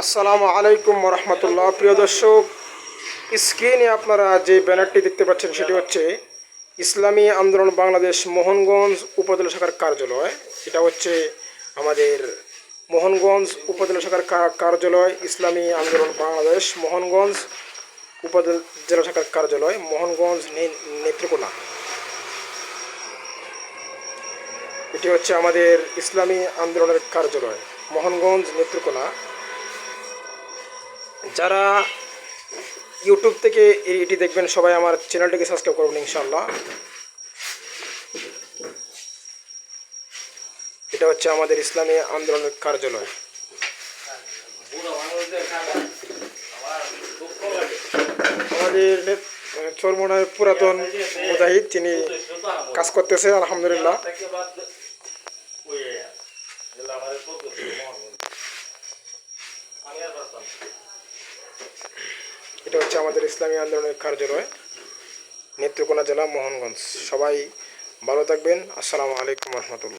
আসসালামু আলাইকুম রহমতুল্লাহ প্রিয় দর্শক, স্ক্রিনে আপনারা যে ব্যানারটি দেখতে পাচ্ছেন সেটি হচ্ছে ইসলামী আন্দোলন বাংলাদেশ মোহনগঞ্জ উপজেলা শাখার কার্যালয়। এটা হচ্ছে আমাদের মোহনগঞ্জ উপজেলা শাখার কার্যালয়, ইসলামী আন্দোলন বাংলাদেশ মোহনগঞ্জ উপজেলা শাখার কার্যালয়, মোহনগঞ্জ নেত্রকোনা। এটি হচ্ছে আমাদের ইসলামী আন্দোলনের কার্যালয়, মোহনগঞ্জ নেত্রকোনা। যারা ইউটিউব থেকে এটি দেখবেন, সবাই আমার চ্যানেলটিকে সাবস্ক্রাইব করবেন ইনশাল্লাহ এটা হচ্ছে আমাদের ইসলামী আন্দোলনের কার্যালয়। আমাদের চরমোনার পুরাতন মুজাহিদ, তিনি কাজ করতেছে, আলহামদুলিল্লাহ। এটা হচ্ছে আমাদের ইসলামী আন্দোলনের কার্যালয়, নেত্রকোনা জেলা মোহনগঞ্জ। সবাই ভালো থাকবেন। আসসালামু আলাইকুম রহমতুল্লাহ।